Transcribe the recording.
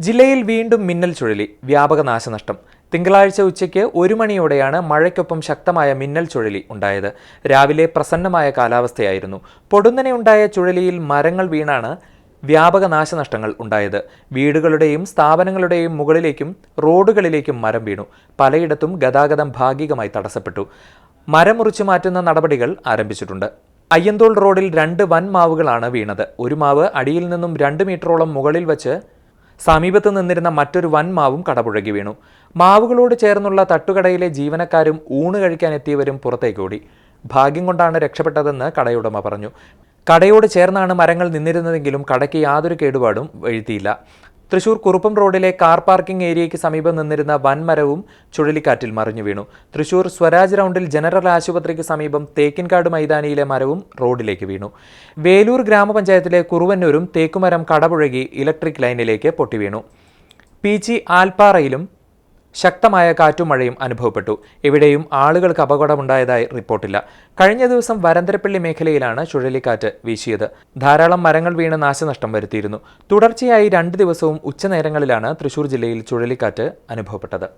ജില്ലയിൽ വീണ്ടും മിന്നൽ ചുഴലി വ്യാപക നാശനഷ്ടം. തിങ്കളാഴ്ച ഉച്ചയ്ക്ക് ഒരു മണിയോടെയാണ് മഴയ്ക്കൊപ്പം ശക്തമായ മിന്നൽ ചുഴലി ഉണ്ടായത്. രാവിലെ പ്രസന്നമായ കാലാവസ്ഥയായിരുന്നു. പൊടുന്നനെ ഉണ്ടായ ചുഴലിയിൽ മരങ്ങൾ വീണാണ് വ്യാപക നാശനഷ്ടങ്ങൾ ഉണ്ടായത്. വീടുകളുടെയും സ്ഥാപനങ്ങളുടെയും മുകളിലേക്കും റോഡുകളിലേക്കും മരം വീണു. പലയിടത്തും ഗതാഗതം ഭാഗികമായി തടസ്സപ്പെട്ടു. മരം മുറിച്ചു മാറ്റുന്ന നടപടികൾ ആരംഭിച്ചിട്ടുണ്ട്. അയ്യന്തോൾ റോഡിൽ രണ്ട് വൻ മാവുകളാണ് വീണത്. ഒരു മാവ് അടിയിൽ നിന്നും രണ്ട് മീറ്ററോളം മുകളിൽ വച്ച് സമീപത്ത് നിന്നിരുന്ന മറ്റൊരു വൻ മാവും കടപുഴകി വീണു. മാവുകളോട് ചേർന്നുള്ള തട്ടുകടയിലെ ജീവനക്കാരും ഊണ് കഴിക്കാൻ എത്തിയവരും പുറത്തേക്ക് ഓടി. ഭാഗ്യം കൊണ്ടാണ് രക്ഷപ്പെട്ടതെന്ന് കടയുടമ പറഞ്ഞു. കടയോട് ചേർന്നാണ് മരങ്ങൾ നിന്നിരുന്നതെങ്കിലും കടയ്ക്ക് യാതൊരു കേടുപാടും വീഴ്ത്തിയില്ല തൃശൂർ കുറുപ്പം റോഡിലെ കാർ പാർക്കിംഗ് ഏരിയയ്ക്ക് സമീപം നിന്നിരുന്ന വൻമരവും ചുഴലിക്കാറ്റിൽ മറിഞ്ഞു വീണു. തൃശൂർ സ്വരാജ് റൗണ്ടിൽ ജനറൽ ആശുപത്രിക്ക് സമീപം തേക്കിൻകാട് മൈതാനിയിലെ മരവും റോഡിലേക്ക് വീണു. വേലൂർ ഗ്രാമപഞ്ചായത്തിലെ കുറുവന്നൂരും തേക്കുമരം കടപുഴകി ഇലക്ട്രിക് ലൈനിലേക്ക് പൊട്ടിവീണു പീച്ചി ആൽപ്പാറയിലും ശക്തമായ കാറ്റും മഴയും അനുഭവപ്പെട്ടു. ഇവിടെയും ആളുകൾക്ക് അപകടമുണ്ടായതായി റിപ്പോർട്ടില്ല. കഴിഞ്ഞ ദിവസം വരന്തരപ്പള്ളി മേഖലയിലാണ് ചുഴലിക്കാറ്റ് വീശിയത്. ധാരാളം മരങ്ങൾ വീണ് നാശനഷ്ടം വരുത്തിയിരുന്നു. തുടർച്ചയായി രണ്ട് ദിവസവും ഉച്ചനേരങ്ങളിലാണ് തൃശൂർ ജില്ലയിൽ ചുഴലിക്കാറ്റ് അനുഭവപ്പെട്ടത്.